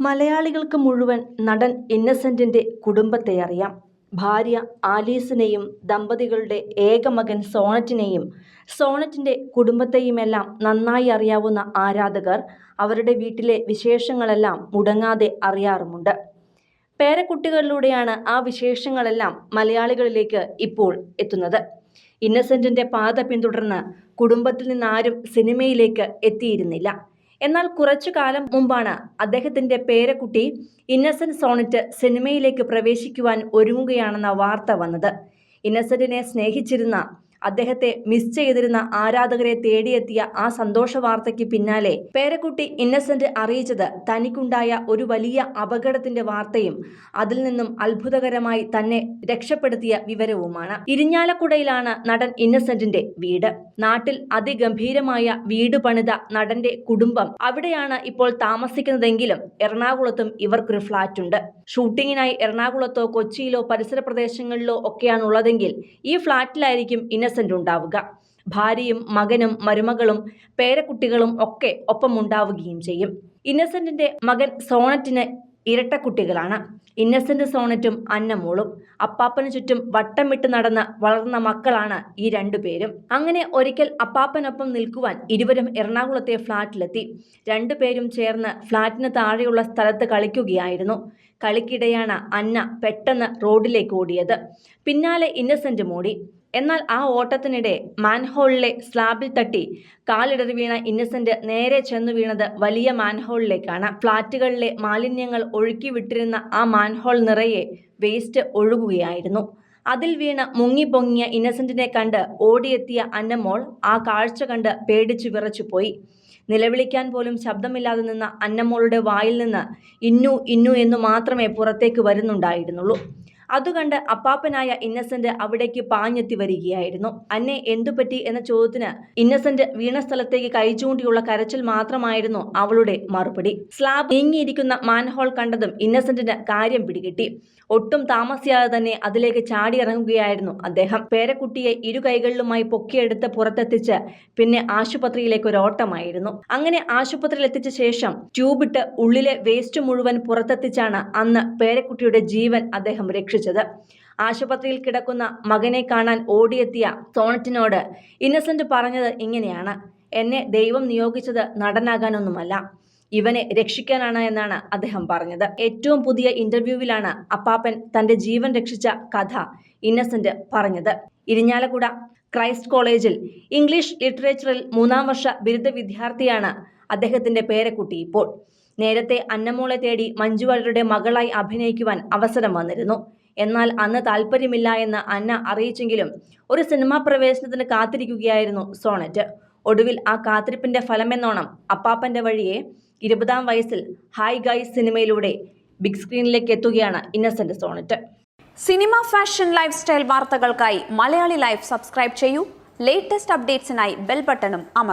മലയാളികൾക്ക് മുഴുവൻ നടൻ ഇന്നസെന്റിന്റെ കുടുംബത്തെ അറിയാം. ഭാര്യ ആലീസിനെയും ദമ്പതികളുടെ ഏക മകൻ സോണറ്റിനെയും സോണറ്റിന്റെ കുടുംബത്തെയുമെല്ലാം നന്നായി അറിയാവുന്ന ആരാധകർ അവരുടെ വീട്ടിലെ വിശേഷങ്ങളെല്ലാം മുടങ്ങാതെ അറിയാറുമുണ്ട്. പേരക്കുട്ടികളിലൂടെയാണ് ആ വിശേഷങ്ങളെല്ലാം മലയാളികളിലേക്ക് ഇപ്പോൾ എത്തുന്നത്. ഇന്നസെന്റിന്റെ പാത പിന്തുടർന്ന് കുടുംബത്തിൽ നിന്നാരും സിനിമയിലേക്ക് എത്തിയിരുന്നില്ല. എന്നാൽ കുറച്ചു കാലം മുമ്പാണ് അദ്ദേഹത്തിന്റെ പേരക്കുട്ടി ഇന്നസെന്റ് സോണറ്റ് സിനിമയിലേക്ക് പ്രവേശിക്കുവാൻ ഒരുങ്ങുകയാണെന്ന വാർത്ത വന്നത്. ഇന്നസെന്റിനെ സ്നേഹിച്ചിരുന്ന അദ്ദേഹത്തെ മിസ് ചെയ്തിരുന്ന ആരാധകരെ തേടിയെത്തിയ ആ സന്തോഷ വാർത്തയ്ക്ക് പിന്നാലെ പേരക്കുട്ടി ഇന്നസെന്റ് അറിയിച്ചത് തനിക്കുണ്ടായ ഒരു വലിയ അപകടത്തിന്റെ വാർത്തയും അതിൽ നിന്നും അത്ഭുതകരമായി തന്നെ രക്ഷപ്പെടുത്തിയ വിവരവുമാണ്. ഇരിഞ്ഞാലക്കുടയിലാണ് നടൻ ഇന്നസെന്റിന്റെ വീട്. നാട്ടിൽ അതിഗംഭീരമായ വീട് പണിത നടന്റെ കുടുംബം അവിടെയാണ് ഇപ്പോൾ താമസിക്കുന്നതെങ്കിലും എറണാകുളത്തും ഇവർക്കൊരു ഫ്ളാറ്റ് ഉണ്ട് ഷൂട്ടിങ്ങിനായി എറണാകുളത്തോ കൊച്ചിയിലോ പരിസര പ്രദേശങ്ങളിലോ ഒക്കെയാണുള്ളതെങ്കിൽ ഈ ഫ്ളാറ്റിലായിരിക്കും ഇന്നസെന്റ് ഉണ്ടാവുക. ഭാര്യയും മകനും മരുമകളും പേരക്കുട്ടികളും ഒക്കെ ഒപ്പം ഉണ്ടാവുകയും ചെയ്യും. ഇന്നസെന്റിന്റെ മകൻ സോണറ്റിന് ഇരട്ടക്കുട്ടികളാണ് ഇന്നസെന്റ് സോണറ്റും അന്നമോളും. അപ്പാപ്പന് ചുറ്റും വട്ടമിട്ട് നടന്ന് വളർന്ന മക്കളാണ് ഈ രണ്ടുപേരും അങ്ങനെ ഒരിക്കൽ അപ്പാപ്പനൊപ്പം നിൽക്കുവാൻ ഇരുവരും എറണാകുളത്തെ ഫ്ളാറ്റിലെത്തി രണ്ടുപേരും ചേർന്ന് ഫ്ളാറ്റിന് താഴെയുള്ള സ്ഥലത്ത് കളിക്കുകയായിരുന്നു. കളിക്കിടെയാണ് അന്ന പെട്ടെന്ന് റോഡിലേക്ക് ഓടിയത്. പിന്നാലെ ഇന്നസെന്റ് മോടി. എന്നാൽ ആ ഓട്ടത്തിനിടെ മാൻഹോളിലെ സ്ലാബിൽ തട്ടി കാലിടറി വീണ ഇന്നസെന്റ് നേരെ ചെന്നു വീണത് വലിയ മാൻഹോളിലേക്കാണ്. ഫ്ളാറ്റുകളിലെ മാലിന്യങ്ങൾ ഒഴുക്കി വിട്ടിരുന്ന ആ മാൻഹോൾ നിറയെ വേസ്റ്റ് ഒഴുകുകയായിരുന്നു. അതിൽ വീണ് മുങ്ങിപ്പൊങ്ങിയ ഇന്നസെന്റിനെ കണ്ട് ഓടിയെത്തിയ അന്നമോൾ ആ കാഴ്ച കണ്ട് പേടിച്ചു വിറച്ചുപോയി നിലവിളിക്കാൻ പോലും ശബ്ദമില്ലാതെ നിന്ന അന്നമോളുടെ വായിൽ നിന്ന് ഇന്നു ഇന്നു എന്നു മാത്രമേ പുറത്തേക്ക് വരുന്നുണ്ടായിരുന്നുള്ളൂ. അതുകണ്ട് അപ്പാപ്പനായ ഇന്നസെന്റ് അവിടേക്ക് പാഞ്ഞെത്തി വരികയായിരുന്നു. അന്നെ എന്തുപറ്റി എന്ന ചോദ്യത്തിന് ഇന്നസെന്റ് വീണ സ്ഥലത്തേക്ക് കൈചൂണ്ടിയുള്ള കരച്ചിൽ മാത്രമായിരുന്നു അവളുടെ മറുപടി. സ്ലാബ് നീങ്ങിയിരിക്കുന്ന മാൻഹോൾ കണ്ടതും ഇന്നസെന്റിന് കാര്യം പിടികിട്ടി. ഒട്ടും താമസിയാതെ തന്നെ അതിലേക്ക് ചാടിയിറങ്ങുകയായിരുന്നു അദ്ദേഹം. പേരക്കുട്ടിയെ ഇരു കൈകളിലുമായി പൊക്കിയെടുത്ത് പുറത്തെത്തിച്ച് പിന്നെ ആശുപത്രിയിലേക്ക് ഒരു ഓട്ടമായിരുന്നു. അങ്ങനെ ആശുപത്രിയിൽ എത്തിച്ച ശേഷം ട്യൂബിട്ട് ഉള്ളിലെ വേസ്റ്റ് മുഴുവൻ പുറത്തെത്തിച്ചാണ് അന്ന് പേരക്കുട്ടിയുടെ ജീവൻ അദ്ദേഹം രക്ഷിച്ചത്. ആശുപത്രിയിൽ കിടക്കുന്ന മകനെ കാണാൻ ഓടിയെത്തിയ സോണറ്റിനോട് ഇന്നസെന്റ് പറഞ്ഞത് ഇങ്ങനെയാണ്. എന്നെ ദൈവം നിയോഗിച്ചത് നടനാകാനൊന്നുമല്ല. ഇവനെ രക്ഷിക്കാനാണ് എന്നാണ് അദ്ദേഹം പറഞ്ഞത്. ഏറ്റവും പുതിയ ഇന്റർവ്യൂവിലാണ് അപ്പാപ്പൻ തന്റെ ജീവൻ രക്ഷിച്ച കഥ ഇന്നസെന്റ് പറഞ്ഞത്. ഇരിഞ്ഞാലക്കുട ക്രൈസ്റ്റ് കോളേജിൽ ഇംഗ്ലീഷ് ലിറ്ററേച്ചറിൽ മൂന്നാം വർഷ ബിരുദ വിദ്യാർത്ഥിയാണ് അദ്ദേഹത്തിന്റെ പേരക്കുട്ടി ഇപ്പോൾ. നേരത്തെ അന്നമോളെ തേടി മഞ്ജു വാര്യരുടെ മകളായി അഭിനയിക്കുവാൻ അവസരം വന്നിരുന്നു. എന്നാൽ അന്ന് താല്പര്യമില്ല എന്ന് അന്ന അറിയിച്ചെങ്കിലും ഒരു സിനിമാ പ്രവേശനത്തിന് കാത്തിരിക്കുകയായിരുന്നു സോണറ്റ്. ഒടുവിൽ ആ കാത്തിരിപ്പിന്റെ ഫലമെന്നോണം അപ്പാപ്പന്റെ വഴിയെ ഇരുപതാം വയസ്സിൽ ഹായ് ഗൈസ് സിനിമയിലൂടെ ബിഗ് സ്ക്രീനിലേക്ക് എത്തുകയാണ് Innocent Sonnet. Cinema fashion life style വാർത്തകൾക്കായി മലയാളി ലൈഫ് സബ്സ്ക്രൈബ് ചെയ്യൂ. ലേറ്റസ്റ്റ് അപ്ഡേറ്റ്സിനായി ബെൽ ബട്ടണും അമർ